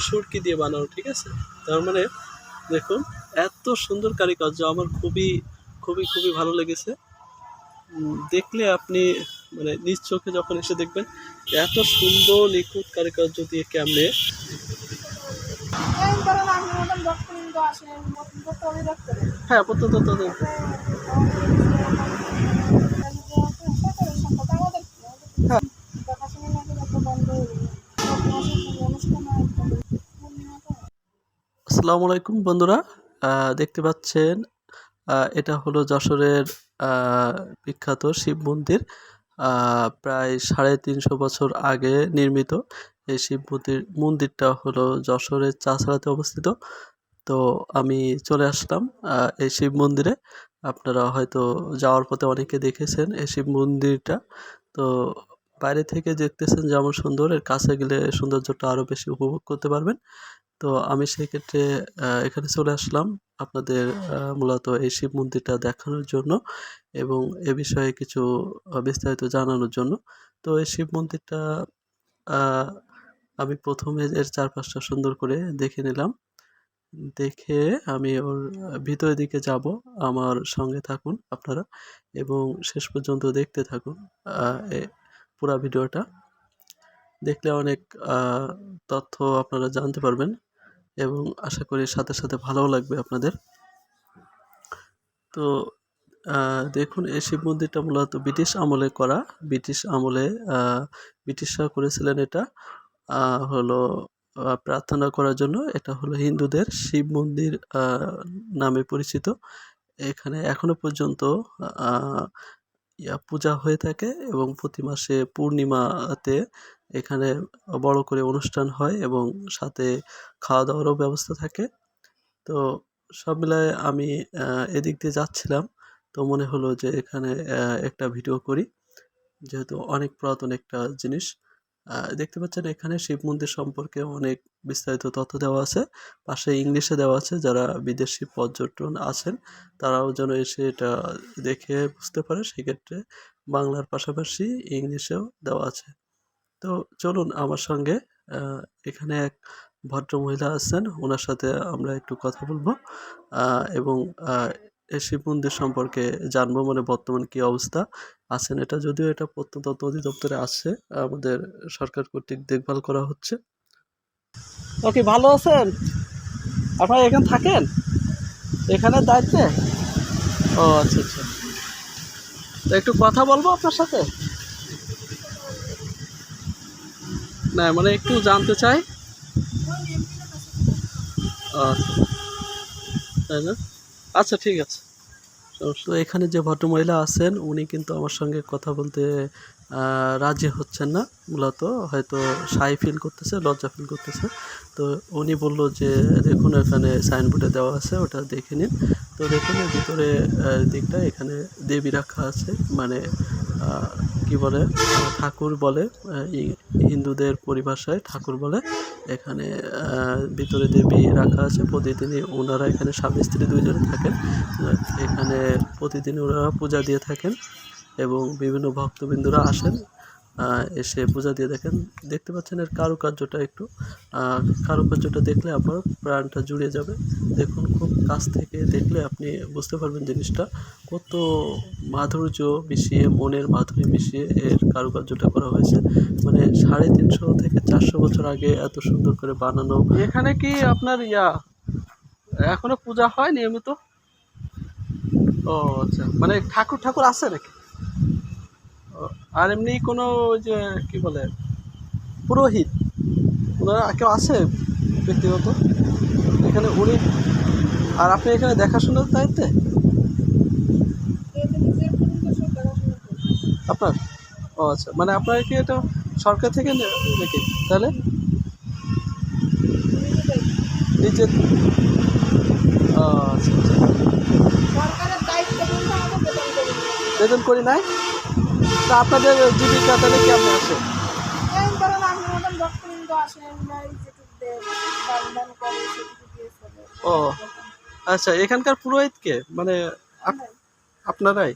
সুরকি দিয়ে বানানো ঠিক আছে? তার মানে দেখুন, এত সুন্দর কারিকার্য আমার খুবই খুবই খুবই ভালো লেগেছে। দেখলে আপনি মানে নিজ চোখে যখন এসে দেখবেন এত সুন্দর, নিখুঁত কারিকার্য দিয়ে কেমনে এই ধরুন আপনি মতন ভক্তবৃন্দ আসেন নতুন ভক্ত অভিযোগ করেন হ্যাঁ প্রত্যন্ত তো- হ্যাঁ। দেখাশোনা না করে একটা বন্ধ হয়ে গেল অনুষ্ঠান হয় পূর্ণিমা তো আসসালামু আলাইকুম বন্ধুরা। দেখতে পাচ্ছেন এটা হলো যশোরের বিখ্যাত শিব মন্দির। প্রায় সাড়ে তিনশো বছর আগে নির্মিত এই শিব মন্দির মন্দিরটা হলো যশোরের চাষড়াতে অবস্থিত। তো আমি চলে আসলাম এই শিব মন্দিরে। আপনারা হয়তো যাওয়ার পথে অনেকে দেখেছেন এই শিব মন্দিরটা। তো বাইরে থেকে দেখতেছেন যেমন সুন্দর, এর কাছে গেলে সৌন্দর্যটা আরও বেশি উপভোগ করতে পারবেন। তো আমি সেই ক্ষেত্রে এখানে চলে আসলাম আপনাদের মূলত এই শিব মন্দিরটা দেখানোর জন্য এবং এ বিষয়ে কিছু বিস্তারিত জানানোর জন্য। তো এই শিব মন্দিরটা আমি প্রথমে এর চারপাশটা সুন্দর করে দেখে নিলাম। দেখে আমি ওর ভিতরের দিকে যাব, আমার সঙ্গে থাকুন আপনারা এবং শেষ পর্যন্ত দেখতে থাকুন পুরা ভিডিওটা। দেখলে অনেক তথ্য আপনারা জানতে পারবেন। এবং আশা করি সাথে সাথে ভালোও লাগবে আপনাদের। তো দেখুন, এই শিব মন্দিরটা মূলত ব্রিটিশ আমলে করা। ব্রিটিশ আমলে ব্রিটিশরা করেছিলেন এটা হলো প্রার্থনা করার জন্য। এটা হলো হিন্দুদের শিব মন্দির নামে পরিচিত। এখানে এখনও পর্যন্ত পূজা হয়ে থাকে এবং প্রতি মাসে পূর্ণিমাতে এখানে বড় করে অনুষ্ঠান হয় এবং সাথে খাওয়া দাওয়ারও ব্যবস্থা থাকে। তো সব মিলায় আমি এদিক দিয়ে যাচ্ছিলাম। তো মনে হলো যে এখানে একটা ভিডিও করি। যেহেতু অনেক পুরাতন একটা জিনিস। দেখতে পাচ্ছেন এখানে শিব মন্দির সম্পর্কে অনেক বিস্তারিত তথ্য দেওয়া আছে। পাশে ইংলিশে দেওয়া আছে, যারা বিদেশি পর্যটন আছেন, তারাও যেন এসে এটা দেখে বুঝতে পারে। সেক্ষেত্রে বাংলার পাশাপাশি ইংলিশেও দেওয়া আছে। তো চলুন আমার সঙ্গে এখানে এক ভদ্র মহিলা আছেন, ওনার সাথে আমরা একটু কথা বলব এবং এই শিব মন্দির সম্পর্কে জানব মানে বর্তমান কি অবস্থা আছেন এটা, যদিও এটা প্রত্নতত্ত্ব অধিদপ্তরে আছে, আমাদের সরকার কর্তৃক দেখভাল করা হচ্ছে। ওকে ভালো আছেন? আপনারা এখানে থাকেন? এখানে দায়িত্বে? ও আচ্ছা আচ্ছা। একটু কথা বলব আপনার সাথে? না মানে একটু জানতে চাই? আচ্ছা। তাই না? আচ্ছা ঠিক আছে। তো এখানে যে ভদ্রমহিলা আছেন উনি কিন্তু আমার সঙ্গে কথা বলতে রাজি হচ্ছেন না মূলত। হয়তো সাই ফিল করতেছে লজ্জা ফিল করতেছে। তো উনি বলল যে দেখুন এখানে সাইনবোর্ডে দেওয়া আছে ওটা দেখে নিন। তো দেখুন ভিতরে দিকটা এখানে দেবী রাখা আছে। মানে কি বলে? ঠাকুর বলে হিন্দুদের পরিভাষায় ঠাকুর বলে। এখানে ভিতরে দেবী রাখা আছে, প্রতিদিনই ওনারা এখানে স্বামী, স্ত্রী দুইজনে থাকেন। এখানে প্রতিদিন ওনারা পূজা দিয়ে থাকেন এবং বিভিন্ন ভক্তবৃন্দরা আসেন। এসে পূজা দিয়ে দেখেন। দেখতে পাচ্ছেন এর কারুকার্যটা একটু। কারুকার্যটা দেখলে আপনার প্রাণটা জুড়ে যাবে। দেখুন, খুব কাছ থেকে দেখলে আপনি বুঝতে পারবেন জিনিসটা। কত মাধুর্য মিশিয়ে, মনের মাধুরী মিশিয়ে এর কারুকার্যটা করা হয়েছে। মানে সাড়ে তিনশো থেকে চারশো বছর আগে এত সুন্দর করে বানানো। এখানে কি আপনার ইয়া? এখনও পূজা হয় নিয়মিত? ও আচ্ছা। মানে ঠাকুর ঠাকুর আছে নাকি? আর এমনি কোনো ওই যে কি বলে পুরোহিত ওনারা কেউ আছে ব্যক্তিগত? এখানে উনি আর আপনি এখানে দেখাশোনার দায়িত্বে আপনার? ও আচ্ছা মানে আপনার কি এটা সরকার থেকে নাকি তাহলে? নিজের ও আচ্ছা আচ্ছা। বেতন করি নাই? তা আপনাদের জীবিকা তাহলে কেমন আছে? ও আচ্ছা এখানকার পুরোহিত কে? মানে আপ- আপনারাই?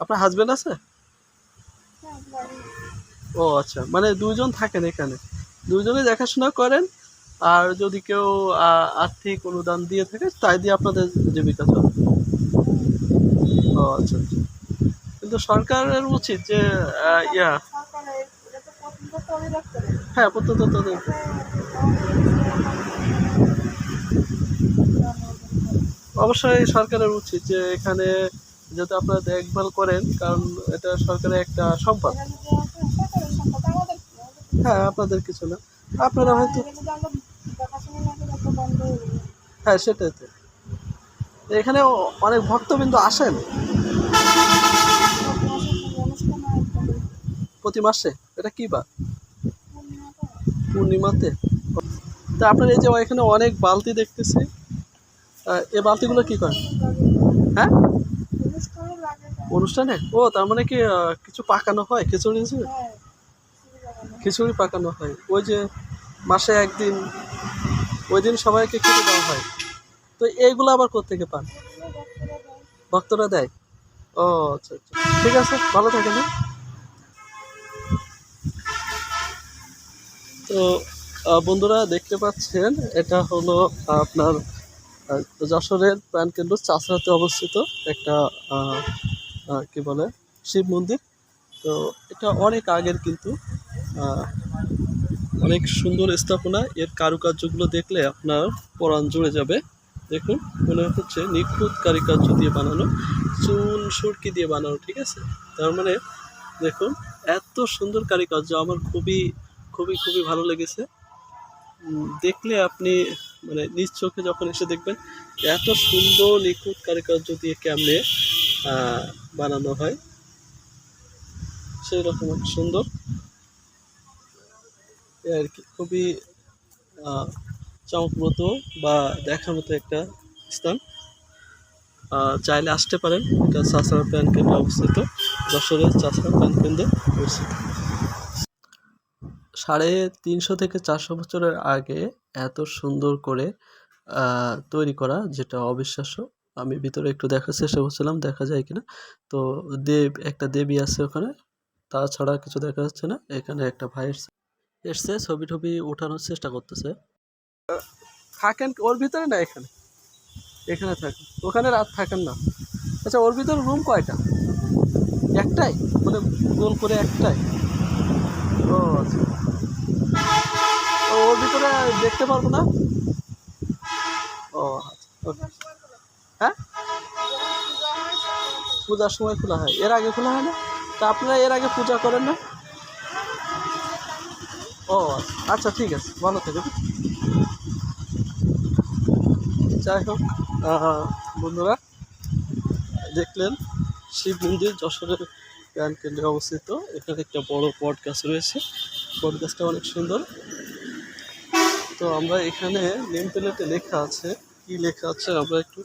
আপনার হাজবেন্ড আছে? হ্যাঁ, ও আচ্ছা মানে দুজন থাকেন এখানে। দুজনে দেখাশোনা করেন আর যদি কেউ আর্থিক অনুদান দিয়ে থাকে তাই দিয়ে আপনাদের জীবিকা চলে। ও আচ্ছা আচ্ছা। কিন্তু সরকারের উচিত যে ইয়া। হ্যাঁ প্রত্যন্ত অবশ্যই সরকারের উচিত যে, এখানে যাতে আপনারা দেখভাল করেন, কারণ এটা সরকারের একটা সম্পদ? হ্যাঁ আপনাদের কিছু না। আপনারা হয়তো হয়ে হ্যাঁ সেটাই তো। এখানে অনেক ভক্তবিন্দু আসেন। প্রতি মাসে? এটা কি বা পূর্ণিমাতে। তা আপনার এই যে এখানে অনেক বালতি দেখতেছি। এ বালতিগুলো কি করেন? হ্যাঁ। অনুষ্ঠানে? ও, তার মানে কি কিছু পাকানো হয়? খিচুড়ি খিচুড়ি? হ্যাঁ। খিচুড়ি পাকানো হয়। ওই যে মাসে একদিন, ওই দিন সবাইকে খেতে দেওয়া হয়। তো এইগুলো আবার কোথেকে পান? ভক্তরা দেয়। ও আচ্ছা আচ্ছা। ঠিক আছে, ভালো থাকেন তো বন্ধুরা দেখতে পাচ্ছেন, এটা হলো আপনার যশোরের প্রাণকেন্দ্র চাষরাতে অবস্থিত একটা কি বলে, শিব মন্দির। তো, এটা অনেক আগের কিন্তু অনেক সুন্দর স্থাপনা। এর কারুকার্যগুলো দেখলে আপনার পরাণ জুড়ে যাবে। দেখুন, মনে হচ্ছে নিখুঁত কারুকার্য দিয়ে বানানো, চুন, সুরকি দিয়ে বানানো, ঠিক আছে? তার মানে দেখুন, এত সুন্দর কারুকার্য, আমার খুবই খুবই খুবই ভালো লেগেছে। দেখলে আপনি মানে নিজ চোখে যখন এসে দেখবেন, এত সুন্দর নিখুঁত কারুকার্য দিয়ে কেমনে বানানো হয়। সেই রকম সুন্দর। আর কি, খুবই চমকপ্রদ বা দেখার মতো একটা স্থান। চাইলে আসতে পারেন। এটা চাষড়া প্যান কেন্দ্রে অবস্থিত। যশোরের চাষড়া প্যান কেন্দ্রে অবস্থিত। সাড়ে তিনশো থেকে চারশো বছরের আগে এত সুন্দর করে তৈরি করা যেটা অবিশ্বাস্য। আমি ভিতরে একটু দেখার চেষ্টা করছিলাম, দেখা যায় কিনা। তো দেব, একটা দেবী আছে ওখানে, তাছাড়া কিছু দেখা যাচ্ছে না। এখানে একটা ভাই এসছে এসছে, ছবি টবি ওঠানোর চেষ্টা করতেছে। থাকেন ওর ভিতরে না এখানে? এখানে থাকেন। ওখানে রাত থাকেন না। আচ্ছা ওর ভিতরে রুম কয়টা? একটাই? মানে গোল করে একটাই? ও আচ্ছা। ওর ভিতরে দেখতে পারব না? ও আচ্ছা। হ্যাঁ? পূজার সময় খোলা হয়। এর আগে খোলা হয় না তা আপনারা এর আগে পূজা করেন না? ও আচ্ছা ঠিক আছে। ভালো থাকবেন। যাই হোক বন্ধুরা, দেখলেন শিব মন্দির যশোরের জ্ঞান কেন্দ্রে অবস্থিত। এখানে একটা বড় গাছ রয়েছে। গাছটা অনেক সুন্দর। তো আমরা এখানে নেম প্লেটে লেখা আছে। কি লেখা আছে? আমরা একটু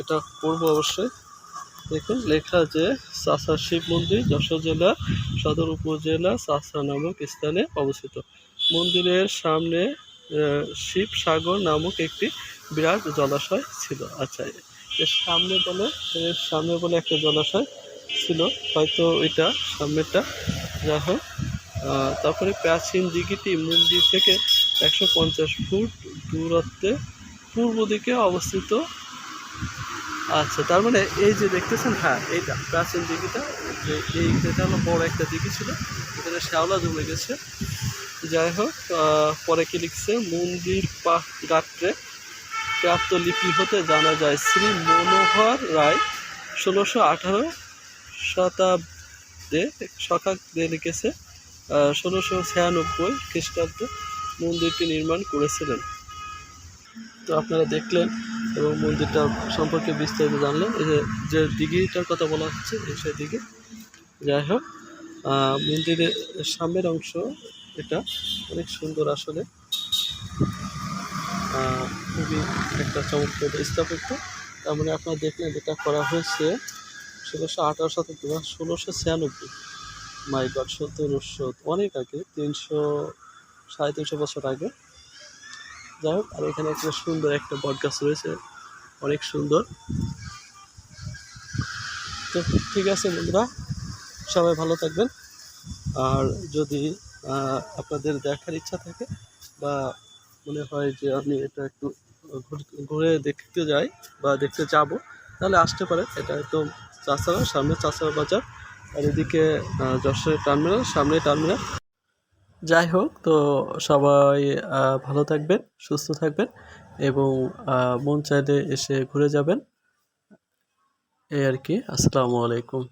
এটা পড়ব অবশ্যই। দেখুন, লেখা যে চাষা শিব মন্দির, যশোর জেলা, সদর উপজেলা চাষা নামক স্থানে অবস্থিত। মন্দিরের সামনে শিব সাগর নামক একটি বিরাট জলাশয় ছিল। আচ্ছা এর সামনে বলে, এর সামনে বলে একটা জলাশয় ছিল। হয়তো এটা সামনেরটা। যাই হোক তারপরে প্রাচীন দিঘিটি মন্দির থেকে একশো পঞ্চাশ ফুট দূরত্বে পূর্ব দিকে অবস্থিত আচ্ছা তার মানে এই যে দেখতেছেন হ্যাঁ এইটা প্রাচীন দিঘিটা, যে এই এটা হলো বড় একটা দিঘি ছিল। এখানে শ্যাওলা জমে গেছে। যাই হোক পরে কি লিখছে? মন্দির পা গাত্রে প্রাপ্ত লিপি হতে জানা যায়। শ্রী মনোহর রায় ষোলোশো আঠারো শতাব্দে শতাব্দে লিখেছে ষোলোশো ছিয়ানব্বই খ্রিস্টাব্দে মন্দিরটি নির্মাণ করেছিলেন। তো আপনারা দেখলেন এবং মন্দিরটা সম্পর্কে বিস্তারিত জানলেন। এই যে দিঘিটার কথা বলা হচ্ছে সেই দিঘি। যাই হোক মন্দিরের সামনের অংশ, এটা অনেক সুন্দর আসলে। খুবই একটা চমৎকার স্থাপত্য। তার মানে আপনারা দেখলেন এটা করা হয়েছে ষোলোশো আঠারো বা ষোলোশো ছিয়ানব্বই। মাই গড, সতেরোশো, অনেক আগে, তিনশো সাড়ে তিনশো বছর আগে। যাই হোক, আর এখানে একটা সুন্দর একটা বট গাছ রয়েছে। অনেক সুন্দর। তো ঠিক আছে বন্ধুরা, সবাই ভালো থাকবেন। আর যদি আপনাদের দেখার ইচ্ছা থাকে বা মনে হয় যে আমি এটা একটু ঘুর- দেখতে যাই বা দেখতে যাব, তাহলে আসতে পারেন। এটা একদম চাষারা, সামনে চাষারা বাজার। আর এদিকে যশোরের টার্মিনাল, সামনে টার্মিনাল। যাই হোক, তো সবাই ভালো থাকবেন, সুস্থ থাকবেন এবং মন চাইলে এসে ঘুরে যাবেন। এই আর কি, আসসালামু আলাইকুম।